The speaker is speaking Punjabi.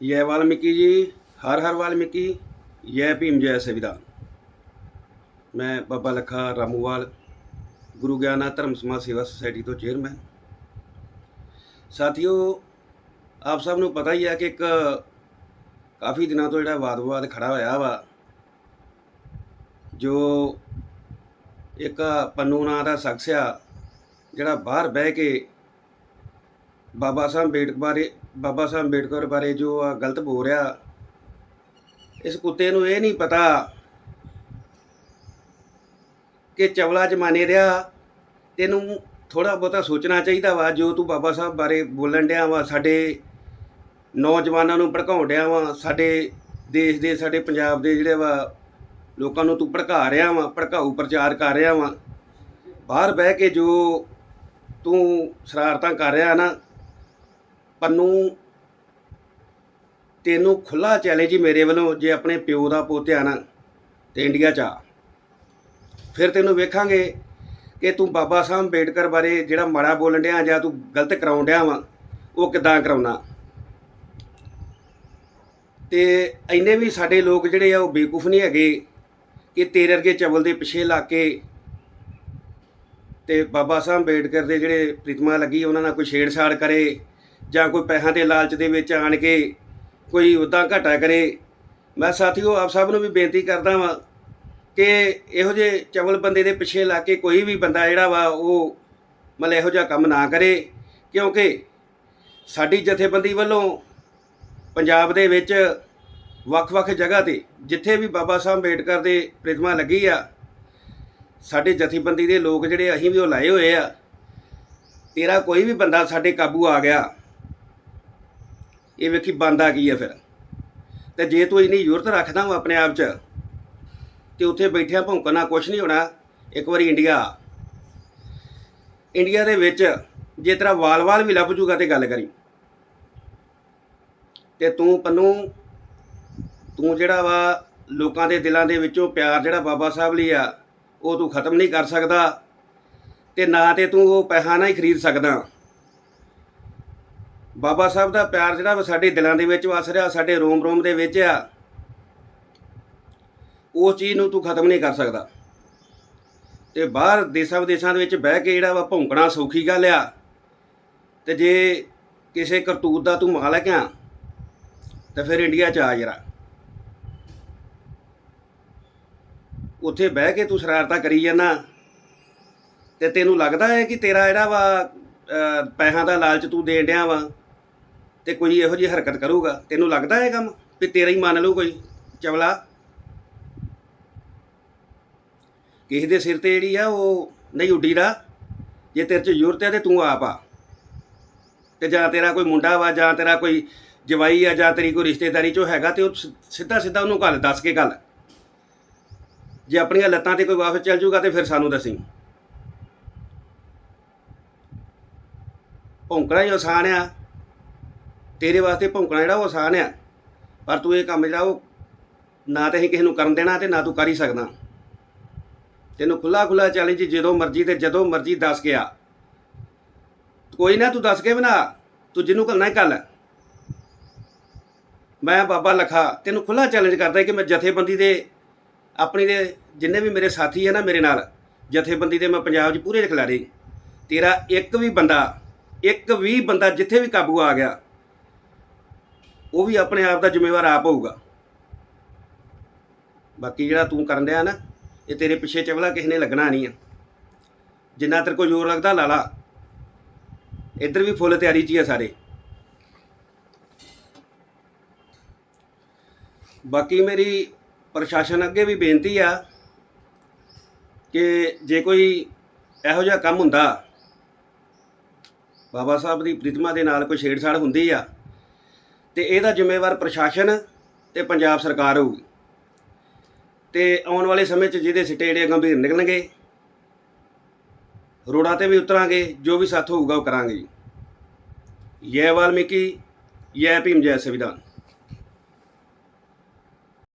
ਜੈ ਵਾਲਮੀਕੀ ਜੀ ਹਰ ਹਰ ਵਾਲਮੀਕੀ ਜੈ ਭੀਮ ਜੈ ਸੰਵਿਧਾਨ ਮੈਂ ਬਾਬਾ ਲਖਾ ਰਾਮੂਵਾਲ ਗੁਰੂ ਗਿਆਨਾ ਧਰਮ ਸਮਾਜ ਸੇਵਾ ਸੁਸਾਇਟੀ ਤੋਂ ਚੇਅਰਮੈਨ ਸਾਥੀਓ ਆਪ ਸਭ ਨੂੰ ਪਤਾ ਹੀ ਹੈ ਕਿ ਇੱਕ ਕਾਫੀ ਦਿਨਾਂ ਤੋਂ ਜਿਹੜਾ ਵਾਦ-ਵਿਵਾਦ ਖੜਾ ਹੋਇਆ ਵਾ ਜੋ ਇੱਕ ਪੰਨੂ ਨਾਂ ਦਾ ਸ਼ਖਸ ਆ ਜਿਹੜਾ ਬਾਹਰ ਬਹਿ ਕੇ ਬਾਬਾ ਸਾਹਿਬ ਅੰਬੇਡਕਰ ਬਾਰੇ, ਬਾਬਾ ਸਾਹਿਬ ਅੰਬੇਡਕਰ ਬਾਰੇ ਜੋ ਆ ਗਲਤ ਬੋਲ ਰਿਹਾ, ਇਸ ਕੁੱਤੇ ਨੂੰ ਇਹ ਨਹੀਂ ਪਤਾ ਕਿ ਚਵਲਾ ਜਮਾਨੇ ਰਿਹਾ ਤੈਨੂੰ ਥੋੜਾ ਬਹੁਤਾ ਸੋਚਣਾ ਚਾਹੀਦਾ ਵਾ, ਜੋ ਤੂੰ ਬਾਬਾ ਸਾਹਿਬ ਬਾਰੇ ਬੋਲਣ ਡਿਆ ਵਾ, ਸਾਡੇ ਨੌਜਵਾਨਾਂ ਨੂੰ ਭੜਕਾਉਣ ਡਿਆ ਵਾ, ਸਾਡੇ ਦੇਸ਼ ਦੇ, ਸਾਡੇ ਪੰਜਾਬ ਦੇ ਜਿਹੜੇ ਵਾ ਲੋਕਾਂ ਨੂੰ ਤੂੰ ਭੜਕਾ ਰਿਹਾ ਵਾ, ਭੜਕਾਊ ਪ੍ਰਚਾਰ ਕਰ ਰਿਹਾ ਵਾ, ਬਾਹਰ ਬਹਿ ਕੇ ਜੋ ਤੂੰ ਸ਼ਰਾਰਤਾਂ ਕਰ ਰਿਹਾ ਨਾ ਪੰਨੂ, ਤੈਨੂੰ ਖੁੱਲਾ ਚੈਲੰਜ ਹੀ ਮੇਰੇ ਵੱਲੋਂ ਜੇ ਆਪਣੇ ਪਿਓ ਦਾ ਪੋਤਿਆ ਨਾ ਤੇ ਇੰਡੀਆ ਚ ਆ। ਫਿਰ ਤੈਨੂੰ ਵੇਖਾਂਗੇ ਕਿ ਤੂੰ ਬਾਬਾ ਸਾਹਿਬ ਅੰਬੇਡਕਰ ਬਾਰੇ ਜਿਹੜਾ ਮਾੜਾ ਬੋਲਣ ਡਿਆ ਜਾਂ ਤੂੰ ਗਲਤ ਕਰਾਉਣ ਡਿਆ ਵਾ, ਉਹ ਕਿਦਾਂ ਕਰਾਉਣਾ। ਤੇ ਇੰਨੇ ਵੀ ਸਾਡੇ ਲੋਕ ਜਿਹੜੇ ਆ ਉਹ ਬੇਕੂਫ ਨਹੀਂ ਹੈਗੇ ਕਿ ਤੇਰੇ ਵਰਗੇ ਚਵਲ ਦੇ ਪਿੱਛੇ ਲਾ ਕੇ ਤੇ ਬਾਬਾ ਸਾਹਿਬ ਅੰਬੇਡਕਰ ਦੇ ਜਿਹੜੇ ਪ੍ਰਿਤਮਾ ਲੱਗੀ, ਉਹਨਾਂ ਨਾਲ ਕੋਈ ਛੇੜਛਾੜ ਕਰੇ ਜਾਂ ਕੋਈ ਪੈਸਿਆਂ ਦੇ ਲਾਲਚ ਦੇ ਵਿੱਚ ਆਣ ਕੇ ਕੋਈ ਉਦਾਂ ਘਾਟਾ ਕਰੇ, ਮੈਂ ਸਾਥੀਓ ਆਪ ਸਭ ਨੂੰ ਵੀ ਬੇਨਤੀ ਕਰਦਾ ਵਾਂ ਕਿ ਇਹੋ ਜਿਹੇ ਚਵਲ ਬੰਦੇ ਦੇ ਪਿੱਛੇ ਲਾ ਕੇ ਕੋਈ ਵੀ ਬੰਦਾ ਜਿਹੜਾ ਵਾ ਉਹ ਮਤਲਬ ਇਹੋ ਜਿਹਾ ਕੰਮ ਨਾ ਕਰੇ, ਕਿਉਂਕਿ ਸਾਡੀ ਜਥੇਬੰਦੀ ਵੱਲੋਂ ਪੰਜਾਬ ਦੇ ਵਿੱਚ ਵੱਖ-ਵੱਖ ਜਗ੍ਹਾ ਤੇ ਜਿੱਥੇ ਵੀ ਬਾਬਾ ਸਾਹਿਬ ਅੰਬੇਡਕਰ ਦੇ ਪ੍ਰਤਿਮਾ ਲੱਗੀ ਆ, ਸਾਡੇ ਜਥੇਬੰਦੀ ਦੇ ਲੋਕ ਜਿਹੜੇ ਅਸੀਂ ਵੀ ਉਹ ਲਾਏ ਹੋਏ ਆ, ਤੇਰਾ ਕੋਈ ਵੀ ਬੰਦਾ ਸਾਡੇ ਕਾਬੂ ਆ ਗਿਆ। ਇਹ ਵੇਖੀ ਬੰਦਾ ਕੀ ਆ ਫਿਰ। ਤੇ ਜੇ ਤੂੰ ਇੰਨੀ ਜ਼ਰੂਰਤ ਰੱਖਦਾ ਵਾ ਆਪਣੇ ਆਪ 'ਚ, ਤੇ ਉੱਥੇ ਬੈਠਿਆ ਭੌਂਕਣਾ ਕੁਛ ਨਹੀਂ ਹੋਣਾ, ਇੱਕ ਵਾਰੀ ਇੰਡੀਆ। ਆ। ਇੰਡੀਆ ਦੇ ਵਿੱਚ ਜੇ ਤੇਰਾ ਵਾਲ-ਵਾਲ ਵੀ ਲੱਭ ਜੂਗਾ ਤੇ ਗੱਲ ਕਰੀ। ਤੇ ਤੂੰ ਪੰਨੂ, ਤੂੰ ਜਿਹੜਾ ਵਾ ਲੋਕਾਂ ਦੇ ਦਿਲਾਂ ਦੇ ਵਿੱਚੋਂ ਪਿਆਰ ਜਿਹੜਾ ਬਾਬਾ ਸਾਹਿਬ ਲਈ ਆ, ਉਹ ਤੂੰ ਖਤਮ ਨਹੀਂ ਕਰ ਸਕਦਾ। ਤੇ ਨਾ ਤੇ ਤੂੰ ਉਹ ਪੈਸਾ ਨਾ ਹੀ ਖਰੀਦ ਸਕਦਾ। ਬਾਬਾ ਸਾਹਿਬ ਦਾ ਪਿਆਰ ਜਿਹੜਾ ਵਾ ਸਾਡੇ ਦਿਲਾਂ ਦੇ ਵਿੱਚ ਵਸ ਰਿਹਾ, ਸਾਡੇ ਰੋਮ-ਰੋਮ ਦੇ ਵਿੱਚ ਆ। ਉਸ ਚੀਜ਼ ਨੂੰ ਤੂੰ ਖਤਮ ਨਹੀਂ ਕਰ ਸਕਦਾ। ਤੇ ਬਾਹਰ ਦੇਸ਼ਾਂ ਵਿਦੇਸ਼ਾਂ ਦੇ ਵਿੱਚ ਬਹਿ ਕੇ ਜਿਹੜਾ ਵਾ ਭੌਂਕਣਾ ਸੌਖੀ ਗੱਲ ਆ। ਤੇ ਜੇ ਕਿਸੇ ਕਰਤੂਤ ਦਾ ਤੂੰ ਮਾਲਕ ਆ, ਤਾਂ ਫਿਰ ਇੰਡੀਆ ਚ ਆ ਜਰਾ। ਉੱਥੇ ਬਹਿ ਕੇ ਤੂੰ ਸ਼ਰਾਰਤਾਂ ਕਰੀ ਜਾਂਦਾ ਤੇ ਤੈਨੂੰ ਲੱਗਦਾ ਹੈ ਕਿ ਤੇਰਾ ਜਿਹੜਾ ਵਾ ਪੈਸਿਆਂ ਦਾ ਲਾਲਚ ਤੂੰ ਦੇਣ ਡਿਆ ਵਾ? ਤੇ ਕੋਈ ਇਹੋ ਜਿਹੀ ਹਰਕਤ ਕਰੂਗਾ? ਤੈਨੂੰ ਲੱਗਦਾ ਹੈ ਕੰਮ ਵੀ ਤੇਰਾ ਹੀ ਮੰਨ ਲਊ ਕੋਈ? ਚਵਲਾ। ਕਿਸੇ ਦੇ ਸਿਰ ਤੇ ਜਿਹੜੀ ਆ, ਉਹ ਨਹੀਂ ਉੱਡੀਦਾ। ਜੇ ਤੇਰੇ ਚ ਜ਼ਰੂਰਤ ਹੈ ਤੇ ਤੂੰ ਆਪ ਆ। ਤੇ ਜਾਂ ਤੇਰਾ ਕੋਈ ਮੁੰਡਾ ਵਾ, ਜਾਂ ਤੇਰਾ ਕੋਈ ਜਵਾਈ ਆ, ਜਾਂ ਤੇਰੀ ਕੋਈ ਰਿਸ਼ਤੇਦਾਰੀ ਚੋਂ ਹੈਗਾ ਤੇ ਉਹ ਸਿੱਧਾ ਸਿੱਧਾ ਉਹਨੂੰ ਗੱਲ ਦੱਸ ਕੇ ਗੱਲ। ਜੇ ਆਪਣੀਆਂ ਲੱਤਾਂ ਤੇ ਕੋਈ ਵਾਪਸ ਚੱਲ ਜੂਗਾ ਤੇ ਫਿਰ ਸਾਨੂੰ ਦੱਸੀ। ਭੌਂਕਣਾ ਹੀ ਆਸਾਨ ਆ। ਤੇਰੇ ਵਾਸਤੇ ਭੌਂਕਣਾ ਜਿਹੜਾ ਉਹ ਆਸਾਨ ਆ। ਪਰ ਤੂੰ ਇਹ ਕੰਮ ਜਿਹੜਾ ਉਹ ਨਾ ਤੇ ਅਸੀਂ ਕਿਸੇ ਨੂੰ ਕਰਨ ਦੇਣਾ ਤੇ ਨਾ ਤੂੰ ਕਰ ਹੀ ਸਕਦਾ। ਤੈਨੂੰ ਖੁੱਲਾ ਖੁੱਲਾ ਚੈਲੰਜ ਜਦੋਂ ਮਰਜ਼ੀ ਤੇ ਜਦੋਂ ਮਰਜ਼ੀ ਦੱਸ ਗਿਆ ਕੋਈ ਨਾ ਤੂੰ ਦੱਸ ਕੇ ਬਣਾ। ਤੂੰ ਜਿਹਨੂੰ ਕਰਨਾ ਹੀ ਕਰ ਮੈਂ ਬਾਬਾ ਲਖਾ, ਤੈਨੂੰ ਖੁੱਲਾ ਚੈਲੰਜ ਕਰਦਾ ਕਿ ਮੈਂ ਜਥੇਬੰਦੀ ਦੇ ਆਪਣੀ ਦੇ ਜਿੰਨੇ ਵੀ ਮੇਰੇ ਸਾਥੀ ਹੈ ਨਾ ਮੇਰੇ ਨਾਲ, ਜਥੇਬੰਦੀ ਦੇ ਮੈਂ ਪੰਜਾਬ 'ਚ ਪੂਰੇ ਦੇ ਖਿਲਾੜੀ ਤੇਰਾ ਇੱਕ ਵੀ ਬੰਦਾ, ਇੱਕ ਵੀ ਬੰਦਾ ਜਿੱਥੇ ਵੀ ਕਾਬੂ ਆ ਗਿਆ ਉਹ ਵੀ ਆਪਣੇ ਆਪ ਦਾ ਜ਼ਿੰਮੇਵਾਰ ਆਪ ਹੋਊਗਾ। ਬਾਕੀ ਜਿਹੜਾ ਤੂੰ ਕਰਨ ਡਿਆ ਨਾ, ਇਹ ਤੇਰੇ ਪਿੱਛੇ ਚਵਲਾ ਕਿਸੇ ਨੇ ਲੱਗਣਾ ਨਹੀਂ ਆ। ਜਿੰਨਾ ਤੇਰੇ ਕੋਲ ਜ਼ੋਰ ਲੱਗਦਾ, ਲਾ ਲਾ। ਇੱਧਰ ਵੀ ਫੁੱਲ ਤਿਆਰੀ 'ਚ ਹੀ ਆ ਸਾਰੇ। ਬਾਕੀ ਮੇਰੀ ਪ੍ਰਸ਼ਾਸਨ ਅੱਗੇ ਵੀ ਬੇਨਤੀ ਆ ਕਿ ਜੇ ਕੋਈ ਇਹੋ ਜਿਹਾ ਕੰਮ ਹੁੰਦਾ, ਬਾਬਾ ਸਾਹਿਬ ਦੀ ਪ੍ਰਿਤਮਾ ਦੇ ਨਾਲ ਕੋਈ ਛੇੜਛਾੜ ਹੁੰਦੀ ਆ ਤੇ ਇਹਦਾ ਜ਼ਿੰਮੇਵਾਰ ਪ੍ਰਸ਼ਾਸਨ ਤੇ ਪੰਜਾਬ ਸਰਕਾਰ ਹੋਊਗੀ। ਤੇ ਆਉਣ ਵਾਲੇ ਸਮੇਂ 'ਚ ਜਿਹਦੇ ਸਿੱਟੇ ਜਿਹੜੇ ਗੰਭੀਰ ਨਿਕਲਣਗੇ, ਰੋਡਾਂ ਤੇ ਵੀ ਉਤਰਾਂਗੇ, ਜੋ ਵੀ ਸਾਥ ਹੋਊਗਾ ਉਹ ਕਰਾਂਗੇ ਜੀ। ਜੈ ਵਾਲਮੀਕੀ, ਜੈ ਭੀਮ, ਜੈ ਸੰਵਿਧਾਨ।